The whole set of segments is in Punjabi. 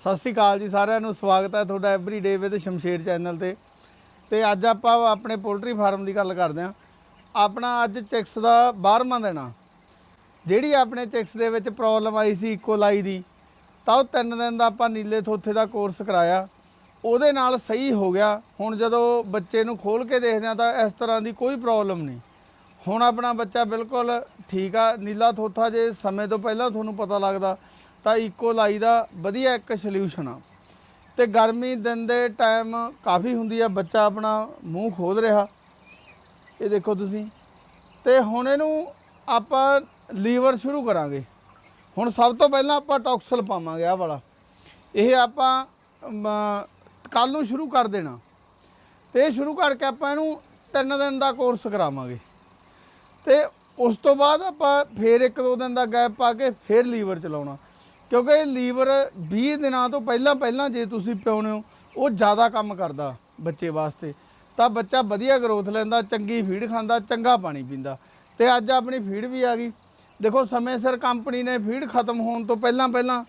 ਸਤਿ ਸ਼੍ਰੀ ਅਕਾਲ ਜੀ, ਸਾਰਿਆਂ ਨੂੰ ਸਵਾਗਤ ਹੈ ਤੁਹਾਡਾ ਐਵਰੀਡੇ ਵਿਦ ਸ਼ਮਸ਼ੇਰ ਚੈਨਲ ਤੇ। ਤੇ ਅੱਜ ਆਪਾਂ ਆਪਣੇ ਪੋਲਟਰੀ ਫਾਰਮ ਦੀ ਗੱਲ ਕਰਦੇ ਹਾਂ। ਆਪਣਾ ਅੱਜ ਚੈਕਸ ਦਾ 12ਵਾਂ ਦਿਨ ਆ। ਜਿਹੜੀ ਆਪਣੇ ਚੈਕਸ ਦੇ ਵਿੱਚ ਪ੍ਰੋਬਲਮ ਆਈ ਸੀ ਇਕੋਲਾਈ ਦੀ, ਤਾਂ ਉਹ ਤਿੰਨ ਦਿਨ ਦਾ ਆਪਾਂ ਨੀਲੇ ਥੋਥੇ ਦਾ ਕੋਰਸ ਕਰਾਇਆ। ਉਹਦੇ ਨਾਲ ਸਹੀ ਹੋ ਗਿਆ। ਹੁਣ ਜਦੋਂ ਬੱਚੇ ਨੂੰ ਖੋਲ ਕੇ ਦੇਖਦੇ ਆ ਤਾਂ ਇਸ ਤਰ੍ਹਾਂ ਦੀ ਕੋਈ ਪ੍ਰੋਬਲਮ ਨਹੀਂ। ਹੁਣ ਆਪਣਾ ਬੱਚਾ ਬਿਲਕੁਲ ਠੀਕ ਆ। ਨੀਲਾ ਥੋਥਾ ਜੇ ਸਮੇਂ ਤੋਂ ਪਹਿਲਾਂ ਤੁਹਾਨੂੰ ਪਤਾ ਲੱਗਦਾ ਤਾਂ ਇਕੋਲਾਈ ਦਾ ਵਧੀਆ ਇੱਕ ਸੋਲੂਸ਼ਨ ਆ। ਤੇ ਗਰਮੀ ਦਿਨ ਦੇ ਟਾਈਮ ਕਾਫੀ ਹੁੰਦੀ ਆ, ਬੱਚਾ ਆਪਣਾ ਮੂੰਹ ਖੋਲ ਰਿਹਾ। ਇਹ ਦੇਖੋ ਤੁਸੀਂ। ਤੇ ਹੁਣ ਇਹਨੂੰ ਆਪਾਂ ਲੀਵਰ ਸ਼ੁਰੂ ਕਰਾਂਗੇ। ਹੁਣ ਸਭ ਤੋਂ ਪਹਿਲਾਂ ਆਪਾਂ ਟੌਕਸਲ ਪਾਵਾਂਗੇ ਆਹ ਵਾਲਾ। ਇਹ ਆਪਾਂ ਕੱਲ ਨੂੰ ਸ਼ੁਰੂ ਕਰ ਦੇਣਾ। ਤੇ ਇਹ ਸ਼ੁਰੂ ਕਰਕੇ ਆਪਾਂ ਇਹਨੂੰ ਤਿੰਨ ਦਿਨ ਦਾ ਕੋਰਸ ਕਰਾਵਾਂਗੇ। ਤੇ ਉਸ ਤੋਂ ਬਾਅਦ ਆਪਾਂ ਫੇਰ ਇੱਕ ਦੋ ਦਿਨ ਦਾ ਗੈਪ ਪਾ ਕੇ ਫੇਰ ਲੀਵਰ ਚਲਾਉਣਾ। ਕਿਉਂਕਿ ਲੀਵਰ 20 ਦਿਨਾਂ ਤੋਂ ਪਹਿਲਾਂ ਪਹਿਲਾਂ ਜੇ ਤੁਸੀਂ ਪਿਉਣੇ ਹੋ, ਉਹ ਜ਼ਿਆਦਾ ਕੰਮ ਕਰਦਾ ਬੱਚੇ ਵਾਸਤੇ। ਤਾਂ ਬੱਚਾ ਵਧੀਆ ਗਰੋਥ ਲੈਂਦਾ, ਚੰਗੀ ਫੀਡ ਖਾਂਦਾ, ਚੰਗਾ ਪਾਣੀ ਪੀਂਦਾ। ਤੇ ਅੱਜ ਆਪਣੀ ਫੀਡ ਵੀ ਆ ਗਈ। ਦੇਖੋ, ਸਮੇਂ ਸਿਰ ਕੰਪਨੀ ਨੇ ਫੀਡ ਖਤਮ ਹੋਣ ਤੋਂ ਪਹਿਲਾਂ ਪਹਿਲਾਂ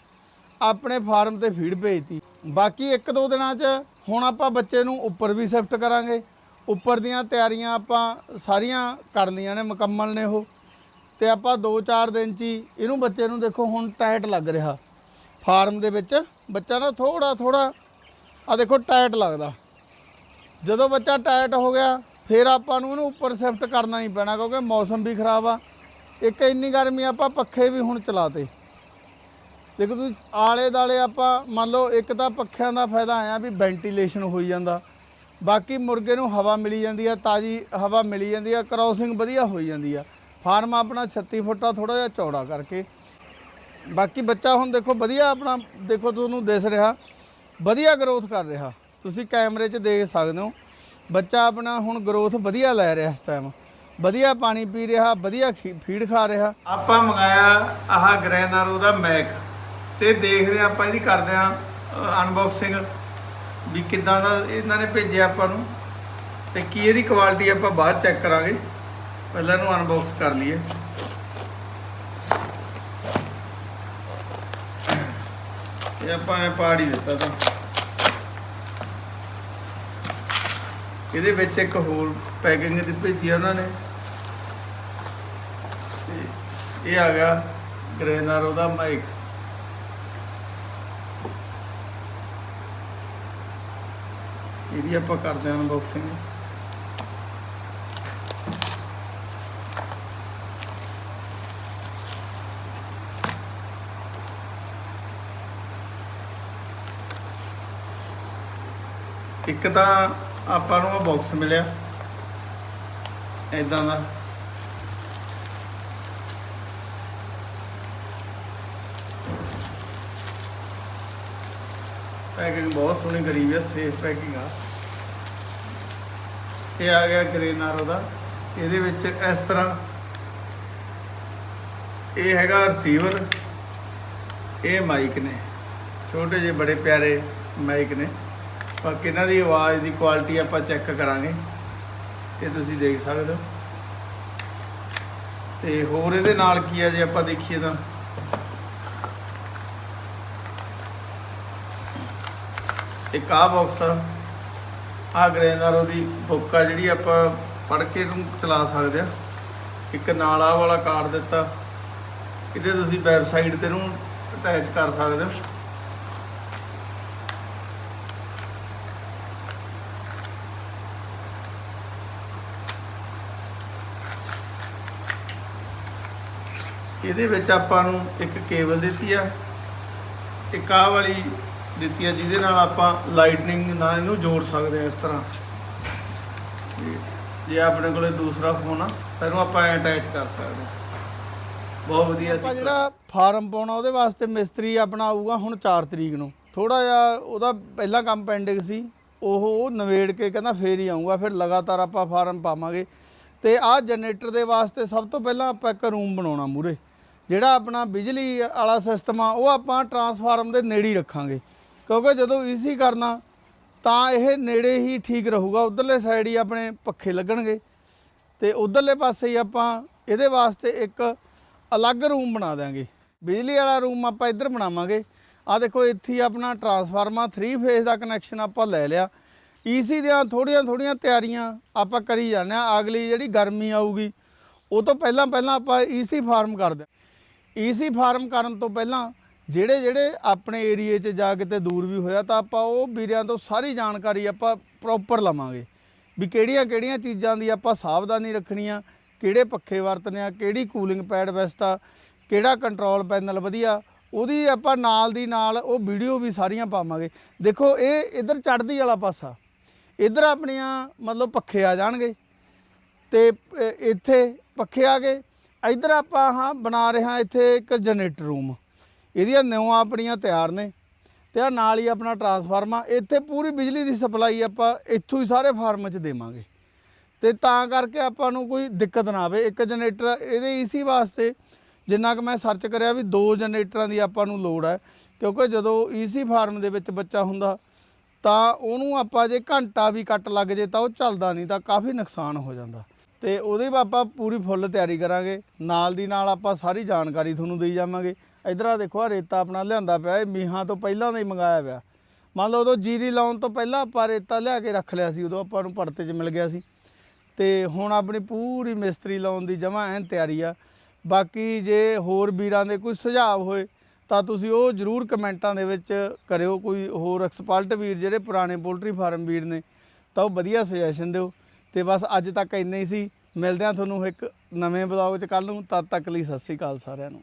ਆਪਣੇ ਫਾਰਮ ਤੇ ਫੀਡ ਭੇਜਤੀ। ਬਾਕੀ ਇੱਕ ਦੋ ਦਿਨਾਂ 'ਚ ਹੁਣ ਆਪਾਂ ਬੱਚੇ ਨੂੰ ਉੱਪਰ ਵੀ ਸ਼ਿਫਟ ਕਰਾਂਗੇ। ਉੱਪਰ ਦੀਆਂ ਤਿਆਰੀਆਂ ਆਪਾਂ ਸਾਰੀਆਂ ਕਰ ਲਈਆਂ ਨੇ, ਮੁਕੰਮਲ ਨੇ ਉਹ। ਤੇ ਆਪਾਂ 2-4 ਦਿਨ 'ਚ ਹੀ ਇਹਨੂੰ ਬੱਚੇ ਨੂੰ ਦੇਖੋ ਹੁਣ ਟਾਈਟ ਲੱਗ ਰਿਹਾ। ਫਾਰਮ ਦੇ ਵਿੱਚ ਬੱਚਾ ਨਾ ਥੋੜਾ ਥੋੜਾ ਆ ਦੇਖੋ ਟਾਈਟ ਲੱਗਦਾ। ਜਦੋਂ ਬੱਚਾ ਟਾਈਟ ਹੋ ਗਿਆ, ਫਿਰ ਆਪਾਂ ਨੂੰ ਇਹਨੂੰ ਉੱਪਰ ਸ਼ਿਫਟ ਕਰਨਾ ਹੀ ਪੈਣਾ ਕਿਉਂਕਿ ਮੌਸਮ ਵੀ ਖਰਾਬ ਆ। ਇੱਕ ਇੰਨੀ ਗਰਮੀ ਆਪਾਂ ਪੱਖੇ ਵੀ ਹੁਣ ਚਲਾਤੇ। ਦੇਖੋ ਤੁਸੀਂ ਆਲੇ ਦਾਲੇ ਆਪਾਂ ਮੰਨ ਲਓ ਇੱਕ ਤਾਂ ਪੱਖਿਆਂ ਦਾ ਫਾਇਦਾ ਆਇਆ ਵੀ ਵੈਂਟੀਲੇਸ਼ਨ ਹੋਈ ਜਾਂਦਾ। ਬਾਕੀ ਮੁਰਗੇ ਨੂੰ ਹਵਾ ਮਿਲੀ ਜਾਂਦੀ ਆ, ਤਾਜੀ ਹਵਾ ਮਿਲੀ ਜਾਂਦੀ ਆ ਕ੍ਰਾਸਿੰਗ ਵਧੀਆ ਹੋਈ ਜਾਂਦੀ ਆ। ਫਾਰਮ ਆਪਣਾ 36 ਫੁੱਟਾ ਥੋੜਾ ਜਿਹਾ ਚੌੜਾ ਕਰਕੇ। ਬਾਕੀ ਬੱਚਾ ਹੁਣ ਦੇਖੋ ਵਧੀਆ ਆਪਣਾ, ਦੇਖੋ ਤੁਹਾਨੂੰ ਦਿਸ ਰਿਹਾ। ਵਧੀਆ ਗਰੋਥ ਕਰ ਰਿਹਾ। ਤੁਸੀਂ ਕੈਮਰੇ 'ਚ ਦੇਖ ਸਕਦੇ ਹੋ। ਬੱਚਾ ਆਪਣਾ ਹੁਣ ਗਰੋਥ ਵਧੀਆ ਲੈ ਰਿਹਾ ਇਸ ਟਾਈਮ ਵਧੀਆ ਪਾਣੀ ਪੀ ਰਿਹਾ, ਵਧੀਆ ਫੀਡ ਖਾ ਰਿਹਾ। ਆਪਾਂ ਮੰਗਾਇਆ ਆਹ ਗ੍ਰੈਨਾਰੋ ਦਾ ਮੈਕ ਤੇ ਦੇਖਦੇ ਹਾਂ ਆਪਾਂ ਇਹਦੀ ਕਰਦੇ ਆ ਅਨਬਾਕਸਿੰਗ ਵੀ ਕਿੱਦਾਂ ਦਾ ਇਹਨਾਂ ਨੇ ਭੇਜਿਆ ਆਪਾਂ ਨੂੰ। ਤੇ ਕੀ ਇਹਦੀ ਕੁਆਲਿਟੀ ਆਪਾਂ ਬਾਅਦ ਚੈੱਕ ਕਰਾਂਗੇ। ਪਹਿਲਾਂ ਇਹਨੂੰ ਅਨਬਾਕਸ ਕਰ ਲਈਏ। ਇਹ ਆਪਾਂ ਐ ਪਾੜ ਹੀ ਦਿੱਤਾ ਤਾਂ। ਇਹਦੇ ਵਿੱਚ ਇੱਕ ਹੋਰ ਪੈਕਿੰਗ ਦੀ ਭੇਜੀ ਆ ਉਹਨਾਂ ਨੇ। ਇਹ ਆ ਗਿਆ ਗ੍ਰੈਨਾਰੋ ਦਾ ਮਾਈਕ ਇਹਦੀ ਆਪਾਂ ਕਰਦੇ ਹਾਂ ਅਨਬਾਕਸਿੰਗ ਇੱਕ ਤਾਂ ਆਪਾਂ ਨੂੰ ਆ ਬਾਕਸ ਮਿਲਿਆ। ਇਦਾਂ ਦਾ। ਪੈਕਿੰਗ ਬਹੁਤ ਸੋਹਣੀ ਕਰੀ ਹੈ ਸੇਫ ਪੈਕਿੰਗ ਆ। ਇਹ ਆ ਗਿਆ ਗ੍ਰੇਨਾਰੋ ਦਾ। ਇਹਦੇ ਵਿੱਚ ਇਸ ਤਰ੍ਹਾਂ ਇਹ ਹੈਗਾ ਰਿਸੀਵਰ ਇਹ ਮਾਈਕ ਨੇ। ਛੋਟੇ ਜਿਹੇ ਬੜੇ ਪਿਆਰੇ ਮਾਈਕ ਨੇ। ਬਾਕੀ ਇਹਨਾਂ ਦੀ ਆਵਾਜ਼ ਦੀ ਕੁਆਲਿਟੀ ਆਪਾਂ ਚੈੱਕ ਕਰਾਂਗੇ, ਇਹ ਤੁਸੀਂ ਦੇਖ ਸਕਦੇ ਹੋ। ਤੇ ਹੋਰ ਇਹਦੇ ਨਾਲ ਕੀ ਆ ਜੇ ਆਪਾਂ ਦੇਖੀਏ ਤਾਂ? ਇੱਕ ਆ ਬਾਕਸ ਆ ਆ ਗ੍ਰੈਂਡਰੋ ਦੀ ਬੁੱਕ ਆ ਜਿਹੜੀ ਆਪਾਂ ਪੜ੍ਹ ਕੇ ਇਹਨੂੰ ਚਲਾ ਸਕਦੇ ਆ। ਇੱਕ ਨਾਲ ਆ ਵਾਲਾ ਕਾਰਡ ਦਿੱਤਾ, ਇਹਦੇ ਤੁਸੀਂ ਵੈਬਸਾਈਟ ਤੇ ਨੂੰ ਅਟੈਚ ਕਰ ਸਕਦੇ ਹੋ। ਇਹਦੇ ਵਿੱਚ ਆਪਾਂ ਨੂੰ ਇੱਕ ਕੇਬਲ ਦਿੱਤੀ ਆ, ਇੱਕ ਆਹ ਵਾਲੀ ਦਿੱਤੀ ਆ, ਜਿਹਦੇ ਨਾਲ ਆਪਾਂ ਲਾਈਟਨਿੰਗ ਨਾਲ ਇਹਨੂੰ ਜੋੜ ਸਕਦੇ ਆ ਇਸ ਤਰ੍ਹਾਂ। ਜੇ ਆਪਣੇ ਕੋਲੇ ਦੂਸਰਾ ਫੋਨ ਆ, ਤਾਂ ਇਹਨੂੰ ਆਪਾਂ ਅਟੈਚ ਕਰ ਸਕਦੇ ਆ। ਬਹੁਤ ਵਧੀਆ ਸੀ। ਜਿਹੜਾ ਫਾਰਮ ਪਾਉਣਾ ਉਹਦੇ ਵਾਸਤੇ ਮਿਸਤਰੀ ਆਪਣਾ ਆਊਗਾ ਹੁਣ 4 ਤਰੀਕ ਨੂੰ। ਥੋੜਾ ਜਿਹਾ ਉਹਦਾ ਪਹਿਲਾ ਕੰਮ ਪੈਂਡਿੰਗ ਸੀ, ਉਹ ਉਹ ਨਵੇੜ ਕੇ ਕਹਿੰਦਾ ਫੇਰ ਹੀ ਆਊਗਾ, ਫਿਰ ਲਗਾਤਾਰ ਆਪਾਂ ਫਾਰਮ ਪਾਵਾਂਗੇ। ਤੇ ਆਹ ਜਨਰੇਟਰ ਦੇ ਵਾਸਤੇ ਸਭ ਤੋਂ ਪਹਿਲਾਂ ਆਪਾਂ ਇੱਕ ਰੂਮ ਬਣਾਉਣਾ ਮੂਰੇ ਜਿਹੜਾ ਆਪਣਾ ਬਿਜਲੀ ਵਾਲਾ ਸਿਸਟਮ ਆ, ਉਹ ਆਪਾਂ ਟਰਾਂਸਫਾਰਮ ਦੇ ਨੇੜੇ ਹੀ ਰੱਖਾਂਗੇ। ਕਿਉਂਕਿ ਜਦੋਂ ਈਸੀ ਕਰਨਾ, ਤਾਂ ਇਹ ਨੇੜੇ ਹੀ ਠੀਕ ਰਹੂਗਾ। ਉਧਰਲੇ ਸਾਈਡ ਹੀ ਆਪਣੇ ਪੱਖੇ ਲੱਗਣਗੇ। ਤੇ ਉਧਰਲੇ ਪਾਸੇ ਹੀ ਆਪਾਂ ਇਹਦੇ ਵਾਸਤੇ ਇੱਕ ਅਲੱਗ ਰੂਮ ਬਣਾ ਦਾਂਗੇ ਬਿਜਲੀ ਵਾਲਾ ਰੂਮ ਆਪਾਂ ਇੱਧਰ ਬਣਾਵਾਂਗੇ। ਆ ਦੇਖੋ, ਇੱਥੇ ਆਪਣਾ ਟਰਾਂਸਫਾਰਮਰ 3 ਫੇਜ਼ ਦਾ ਕਨੈਕਸ਼ਨ ਆਪਾਂ ਲੈ ਲਿਆ। ਈਸੀ ਦੀਆਂ ਥੋੜੀਆਂ ਥੋੜੀਆਂ ਤਿਆਰੀਆਂ ਆਪਾਂ ਕਰੀ ਜਾਂਦੇ ਆ। ਅਗਲੀ ਜਿਹੜੀ ਗਰਮੀ ਆਊਗੀ, ਉਹ ਤੋਂ ਪਹਿਲਾਂ ਪਹਿਲਾਂ ਆਪਾਂ ਈਸੀ ਫਾਰਮ ਕਰਦੇ ਈਸੀ ਫਾਰਮ ਕਰਨ ਤੋਂ ਪਹਿਲਾਂ ਜਿਹੜੇ ਜਿਹੜੇ ਆਪਣੇ ਏਰੀਏ 'ਚ ਜਾ ਕਿਤੇ ਦੂਰ ਵੀ ਹੋਇਆ ਤਾਂ ਆਪਾਂ ਉਹ ਵੀਰਿਆਂ ਤੋਂ ਸਾਰੀ ਜਾਣਕਾਰੀ ਆਪਾਂ ਪ੍ਰੋਪਰ ਲਵਾਂਗੇ ਵੀ ਕਿਹੜੀਆਂ ਕਿਹੜੀਆਂ ਚੀਜ਼ਾਂ ਦੀ ਆਪਾਂ ਸਾਵਧਾਨੀ ਰੱਖਣੀ ਆ ਕਿਹੜੇ ਪੱਖੇ ਵਰਤਨੇ ਆ, ਕਿਹੜੀ ਕੂਲਿੰਗ ਪੈਡ ਬੈਸਟ ਆ, ਕਿਹੜਾ ਕੰਟਰੋਲ ਪੈਨਲ ਵਧੀਆ, ਉਹਦੀ ਆਪਾਂ ਨਾਲ ਦੀ ਨਾਲ ਉਹ ਵੀਡੀਓ ਵੀ ਸਾਰੀਆਂ ਪਾਵਾਂਗੇ। ਦੇਖੋ, ਇਹ ਇਧਰ ਚੜ੍ਹਦੀ ਵਾਲਾ ਪਾਸਾ, ਇਧਰ ਆਪਣੀਆਂ ਮਤਲਬ ਪੱਖੇ ਆ ਜਾਣਗੇ ਤੇ ਇੱਥੇ ਪੱਖੇ ਆ ਗਏ ਇਧਰ ਆਪਾਂ ਹਾਂ ਬਣਾ ਰਹੇ ਹਾਂ ਇੱਥੇ ਇੱਕ ਜਨਰੇਟਰ ਰੂਮ ਇਹਦੀਆਂ ਨਿਉਆਂ ਆਪਣੀਆਂ ਤਿਆਰ ਨੇ ਤੇ ਆ ਨਾਲ ਹੀ ਆਪਣਾ ਟਰਾਂਸਫਾਰਮਰ ਇੱਥੇ ਪੂਰੀ ਬਿਜਲੀ ਦੀ ਸਪਲਾਈ ਆਪਾਂ ਇੱਥੋਂ ਹੀ ਸਾਰੇ ਫਾਰਮ 'ਚ ਦੇਵਾਂਗੇ। ਤੇ ਤਾਂ ਕਰਕੇ ਆਪਾਂ ਨੂੰ ਕੋਈ ਦਿੱਕਤ ਨਾ ਆਵੇ, ਇੱਕ ਜਨਰੇਟਰ ਇਹਦੇ ਈਸੀ ਵਾਸਤੇ ਜਿੰਨਾ ਕਿ ਮੈਂ ਸਰਚ ਕਰਿਆ ਵੀ ਦੋ ਜਨਰੇਟਰਾਂ ਦੀ ਆਪਾਂ ਨੂੰ ਲੋੜ ਹੈ, ਕਿਉਂਕਿ ਜਦੋਂ ਈਸੀ ਫਾਰਮ ਦੇ ਵਿੱਚ ਬੱਚਾ ਹੁੰਦਾ ਤਾਂ ਉਹਨੂੰ ਆਪਾਂ ਜੇ ਘੰਟਾ ਵੀ ਕੱਟ ਲੱਗ ਜੇ ਤਾਂ ਉਹ ਚੱਲਦਾ ਨਹੀਂ, ਤਾਂ ਕਾਫੀ ਨੁਕਸਾਨ ਹੋ ਜਾਂਦਾ। ਤੇ ਉਹਦੀ ਆਪਾਂ ਪੂਰੀ ਫੁੱਲ ਤਿਆਰੀ ਕਰਾਂਗੇ। ਨਾਲ ਦੀ ਨਾਲ ਆਪਾਂ ਸਾਰੀ ਜਾਣਕਾਰੀ ਤੁਹਾਨੂੰ ਦੇਈ ਜਾਵਾਂਗੇ। ਇਧਰ ਆ ਦੇਖੋ ਆ ਰੇਤਾ ਆਪਣਾ ਲਿਆਂਦਾ ਪਿਆ ਇਹ ਮੀਹਾਂ ਤੋਂ ਪਹਿਲਾਂ ਦਾ ਹੀ ਮੰਗਾਇਆ ਪਿਆ। ਮੰਨ ਲਓ ਉਦੋਂ ਜੀਰੀ ਲਾਉਣ ਤੋਂ ਪਹਿਲਾਂ ਆਪਾਂ ਰੇਤਾ ਲਿਆ ਕੇ ਰੱਖ ਲਿਆ ਸੀ, ਉਦੋਂ ਆਪਾਂ ਨੂੰ ਪੜਤੇ 'ਚ ਮਿਲ ਗਿਆ ਸੀ। ਤੇ ਹੁਣ ਆਪਣੀ ਪੂਰੀ ਮਿਸਤਰੀ ਲਾਉਣ ਦੀ ਜਮਾ ਐਨ ਤਿਆਰੀ ਆ। ਬਾਕੀ ਜੇ ਹੋਰ ਵੀਰਾਂ ਦੇ ਕੋਈ ਸੁਝਾਅ ਹੋਏ, ਤਾਂ ਤੁਸੀਂ ਉਹ ਜਰੂਰ ਕਮੈਂਟਾਂ ਦੇ ਵਿੱਚ ਕਰਿਓ। ਕੋਈ ਹੋਰ ਐਕਸਪਰਟ ਵੀਰ ਜਿਹੜੇ ਪੁਰਾਣੇ ਪੋਲਟਰੀ ਫਾਰਮ ਵੀਰ ਨੇ, ਤਾਂ ਉਹ ਵਧੀਆ ਸੁਜੈਸ਼ਨ ਦਿਓ। ਤੇ ਬਸ ਅੱਜ ਤੱਕ ਇੰਨਾ ਹੀ ਸੀ। ਮਿਲਦੇ ਆ ਤੁਹਾਨੂੰ ਇੱਕ ਨਵੇਂ ਬਲੌਗ 'ਚ ਕੱਲ ਨੂੰ। ਤਦ ਤੱਕ ਲਈ ਸਤਿ ਸ੍ਰੀ ਅਕਾਲ ਸਾਰਿਆਂ ਨੂੰ।